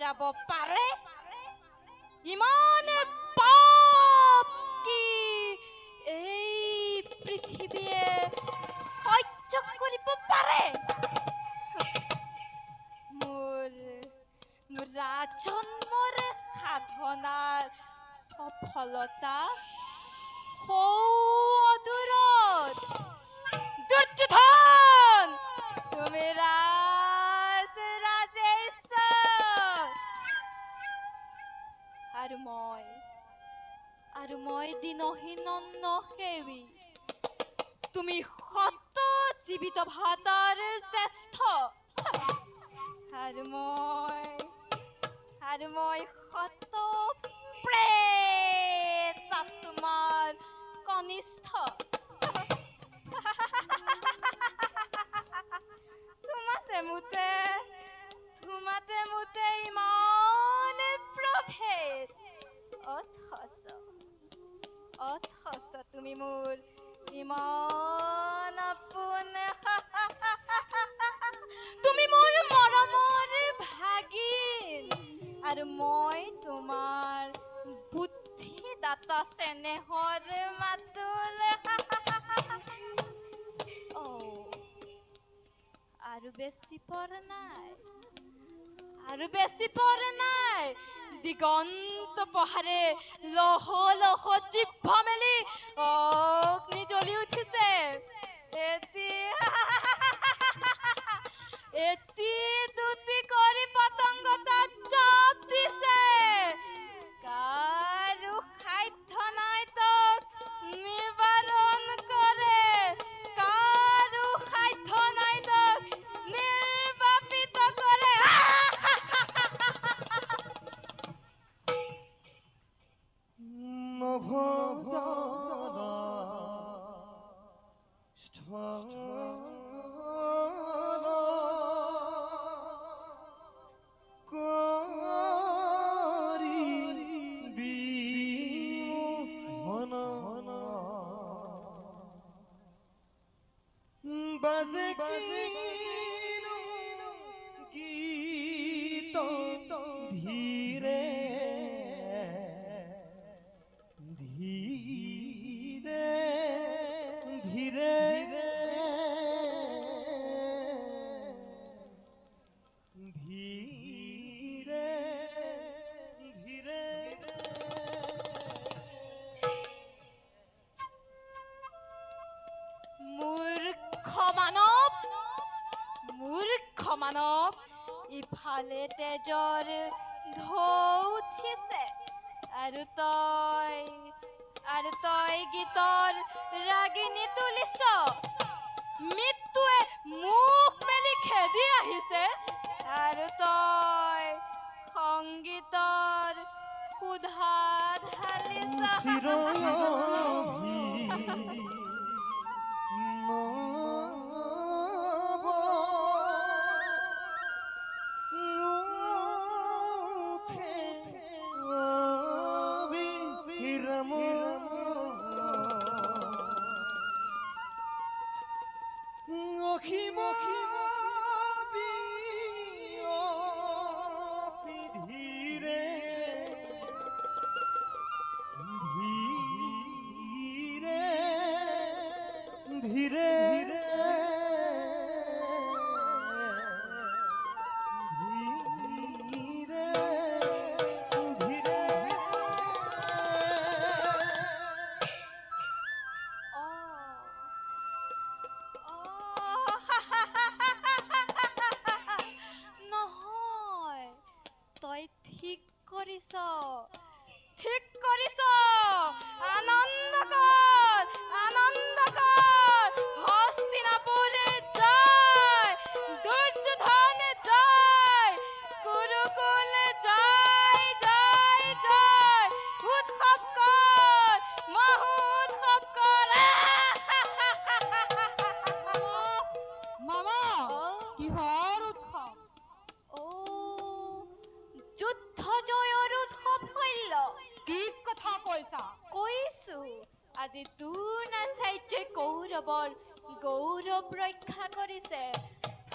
যাব পাৰে ইমানে পাপ কি? এই পৃথিৱীয়ে সহ্য কৰিব পাৰে মোৰ মোৰ ৰাজন্মৰ সাধনাৰ সফলতা আৰু মই আৰু মই দিনহীন সেৱী তুমি সত জীৱিত ভাতাৰ শ্ৰেষ্ঠ আৰু মই আৰু মই সত তুমি মোৰ ইমান আপোন। তুমি মোৰ মৰমৰ ভাগিন। আৰু মই তোমাৰ বুদ্ধিদাতা চেনেহৰ মাতুল। অ' আৰু বেছি পৰ নাই আৰু বেশি পরে নাই। দিগন্ত পহাৰে লহ লহ জিভা মেলি অগ্নি জ্বলি উঠিছে। এতিয়া এটি বাজে গীত ইফালে তেজৰ ঢৌ উঠিছে। আৰু তই আৰু তই গীতৰ ৰাগিনী তুলিছ। মৃত্যুৱে মুখ মেলি খেদি আহিছে। আৰু তই সংগীতৰ সুধা ঢালিছ। ধীরে কিহর উৎসৱ ও যুদ্ধ জয়ৰ উৎসৱ হৈল কি কথা কৈছা কৈছো আজি দুৰ্ণ চাইটে কৌৰৱৰ গৌৰৱ ৰক্ষা কৰিছে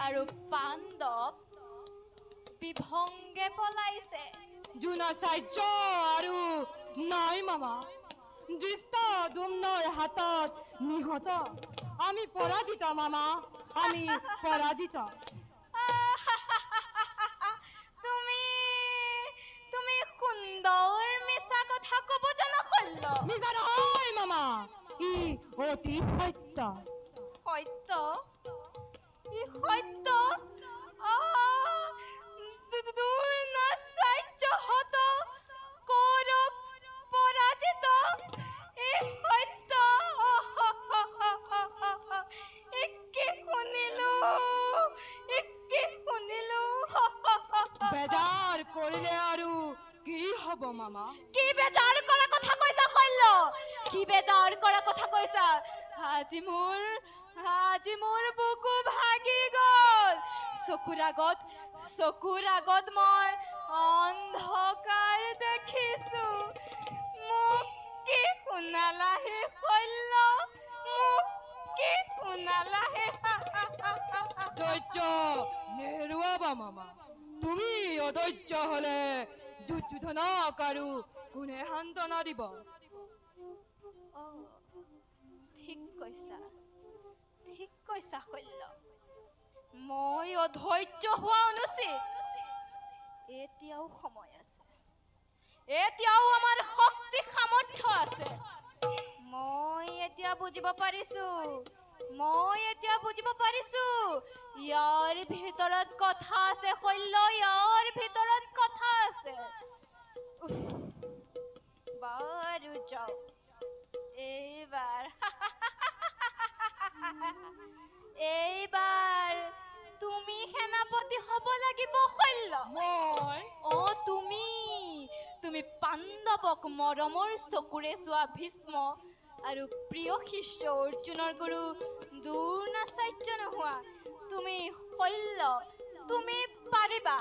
আৰু পাণ্ডৱ বিভংগে পলাইছে। জোনাচাৰ্য আৰু নাই মামা। দৃষ্ট দুম্নৰ হাতত নিহত। আমি পৰাজিত মামা। আমি পৰাজিত তুমি তুমি কুন্দর মিছা কথা ক'ব জানা শল্য মিছা নহয় মামা ই অতি সত্য সত্য ই সত্য কি হ'ব মামা? কি বেজাৰ কৰা কথা কৈছা শল্য কি বেজাৰ কৰা কথা কৈছা আজি মোৰ আজি মোৰ বুকু ভাগি গ'ল। চকুৰ আগত চকুৰ আগত মই অন্ধকাৰ দেখিছো। মোক কি শুনালাহে শল্য মোক কি শুনালাহে ধৈৰ্য নেৰুৱাবা মামা। তুমি অধৈৰ্য হলে দুৰ্যোধনক আৰু কোনে সান্তনা দিব ঠিক কৈছা ঠিক কৈছা শল্য মই অধৈৰ্য হোৱা অনুচিত এতিয়াও সময় আছে। এতিয়াও আমাৰ শক্তি সামৰ্থ্য আছে। মই এতিয়া বুজিব পাৰিছো। মই এতিয়া বুজিব পাৰিছো। ইয়াৰ ভিতৰত কথা আছে শল্য ইয়াৰ ভিতৰত আছে। উফ, বাৰু যাওক এইবাৰ এইবাৰ তুমি সেনাপতি হ'ব লাগিব শল্য অ তুমি তুমি পাণ্ডৱক মৰমৰ চকুৰে চোৱা ভীষ্ম। আৰু প্ৰিয় শিষ্য অৰ্জুনৰ গুৰু দ্ৰোণাচাৰ্য নোহোৱা। তুমি শল্য তুমি পাৰিবা।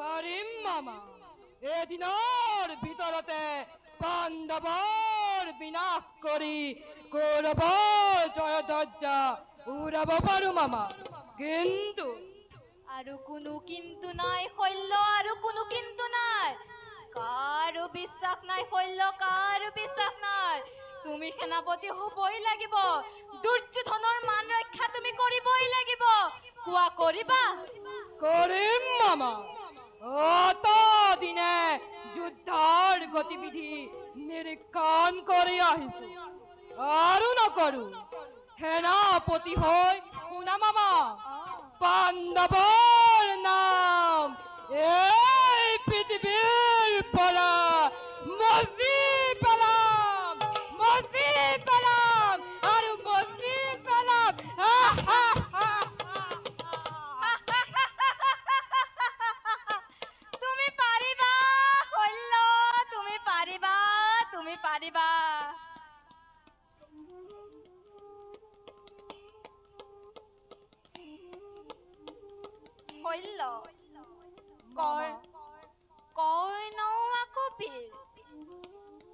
পাৰিম মামা। এদিনৰ ভিতৰতে পাণ্ডৱৰ বিনাশ কৰি কৌৰৱৰ জয়ধ্বজা উৰাব পাৰো মামা। কিন্তু আৰু কোনো কিন্তু নাই শল্য আৰু কোনো কিন্তু নাই। কাৰো বিশ্বাস নাই শল্য কাৰো বিশ্বাস নাই। তুমি সেনাপতি হ'বই লাগিব দুৰ্যোধনৰ মান ৰক্ষা তুমি কৰিবই লাগিব। কোৱা কৰিবা? কৰিম মামা। অত দিনে যুদ্ধৰ গতিবিধি নিৰীক্ষণ কৰি আহিছো। আৰু নকৰো সেনাপতি হৈ শুনা মামা পাণ্ডৱৰ নাম এই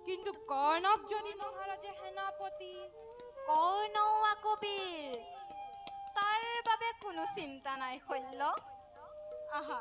কিন্তু কর্ণক যদি মহারাজে সেনাপতি। কর্ণও আকবীর তার তাৰ বাবে কোনো চিন্তা নাই শল্য আহা